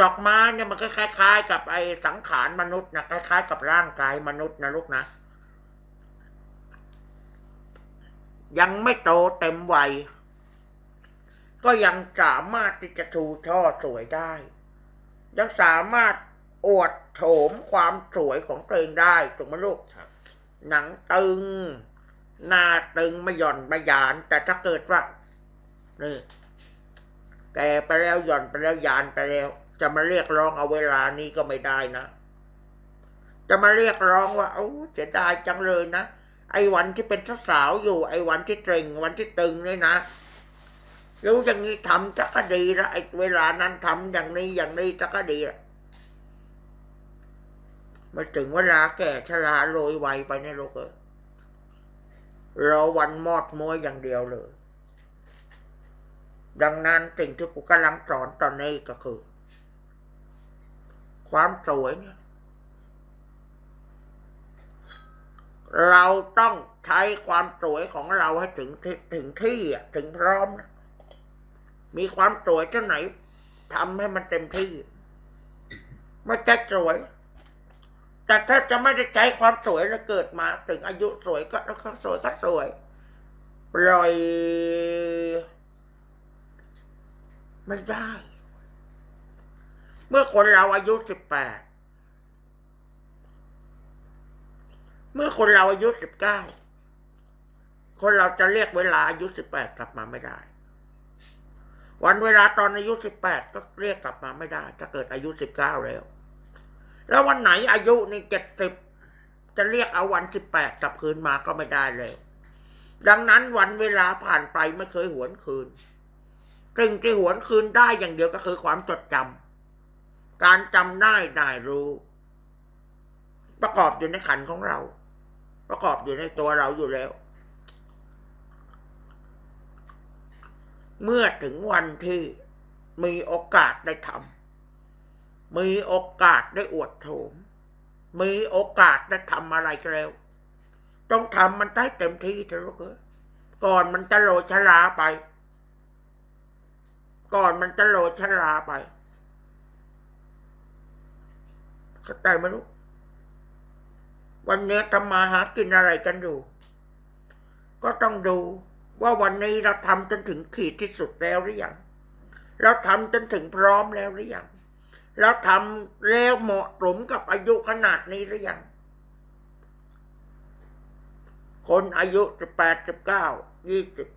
ดอกไม้เนี่ยมันก็คล้าย ๆ กับไอ้สังขารมนุษย์นะคล้ายๆ กับร่างกายมนุษย์นะลูกนะยังไม่โตเต็มวัย ก็ยังสามารถที่จะชูช่อสวยได้ ยังสามารถอวดโฉมความสวยของตัวเองได้ถูกไหมลูกครับหนังตึง หน้าตึงไม่หย่อนไม่ยาน แต่ถ้าเกิดว่านี่แกไปแล้วหย่อนไปแล้วยานไปแล้ว จะมาเรียกร้องเอาเวลานี้ก็ไม่ได้นะ จะมาเรียกร้องว่าโอ้เสียดายจังเลยนะไอ้วันที่เป็นสาวอยู่ ไอ้วันที่เตรงวันที่ตึงนี่นะรู้อย่างนี้ทำจะก็ดีละไอ้เวลานั้นทำอย่างนี้อย่างนี้จะก็ดีละมาถึงเวลาแก่ชราโรยไวไปในโลกเออรอวันมอดมวยอย่างเดียวเลย ดังนั้นสิ่งที่กูกำลังสอนตอนนี้ก็คือ ความสวยเนี่ยเราต้องใช้ความสวยของเราให้ถึงที่ถึงที่อะถึงพร้อมนะมีความสวยเท่าไหนทำให้มันเต็มที่ไม่ใช่สวย แต่ถ้าจะไม่ได้ใช้ความสวยแล้วเกิดมา ถึงอายุสวยก็แล้วก็สวยก็สวยปล่อย ไม่ได้ เมื่อ คนเราอายุสิบแปดเมื่อคนเราอายุสิบเก้าคนเราจะเรียกเวลาอายุสิบแปดกลับมาไม่ได้ วันเวลาตอนอายุสิบแปดก็เรียกกลับมาไม่ได้ถ้าเกิดอายุสิบเก้าแล้ว แล้ววันไหนอายุนี่เจ็ดสิบจะเรียกเอาวันสิบแปดกลับคืนมาก็ไม่ได้เลยดังนั้นวันเวลาผ่านไปไม่เคยหวนคืนสิ่งที่หวนคืนได้อย่างเดียวก็คือความจดจำ การจำได้ได้รู้ ประกอบอยู่ในขันของเรา ประกอบอยู่ในตัวเราอยู่แล้ว เมื่อถึงวันที่มีโอกาสได้ทำมีโอกาสได้อวดโฉมมีโอกาสได้ทำอะไรก็แล้ว ต้องทำมันได้เต็มที่เถอะลูกเอ้ยก่อนมันจะโลชลาไป ก่อนมันจะโลชลาไป เข้าใจไหมลูกวันนี้ทำมาหากินอะไรกันอยู่ ก็ต้องดูว่าวันนี้เราทำจนถึงขีดที่สุดแล้วหรือยังเราทำจนถึงพร้อมแล้วหรือยังเราทำแล้วเหมาะสมกับอายุขนาดนี้หรือยังคนอายุสิบแปดสิบเก้ายี่สิบ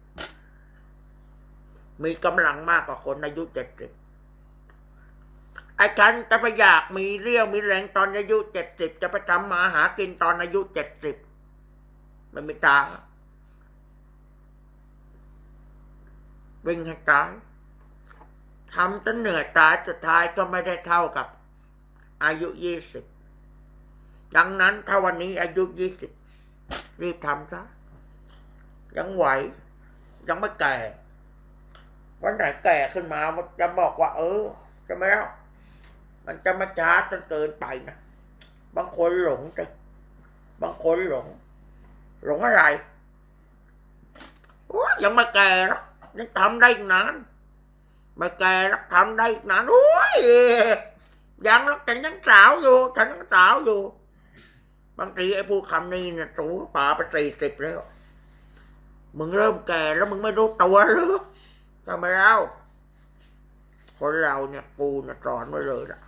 มีกำลังมากกว่าคนอายุเจ็ดสิบ อ้ฉันจะไปอยากมีเรี่ยวมีแรงตอนอายุเจ็ดสิบจะไปทำมาหากินตอนอายุเจ็ดสิบมันไม่ตางวิ่งให้ตายทำจนเหนื่อยตายสุดท้ายก็ไม่ได้เท่ากับ อายุยี่สิบดังนั้นถ้าวันนี้อายุยี่สิบรีบทำซะยังไหว ยังไม่แก่ วันไหนแก่ขึ้นมาจะบอกว่า เออใช่ไหมล่ะ มันจะมาช้าจนเกินไปนะบางคนหลงจ้ะบางคนหลง หลงอะไรโอ้ยยังไม่แก่หรอกยังทำได้นานไม่แก่แล้วทำได้นานโอ้ยยังแล้วฉันยังสาวอยู่ฉันยังสาวอยู่ บางทีไอ้ผู้คำนี้เนี่ยตัวป่าไปสี่สิบแล้วมึงเริ่มแก่แล้วมึงไม่รู้ตัวหรือทำไมเล่าคนเราเนี่ยปูเนะสอนไว้เลยละ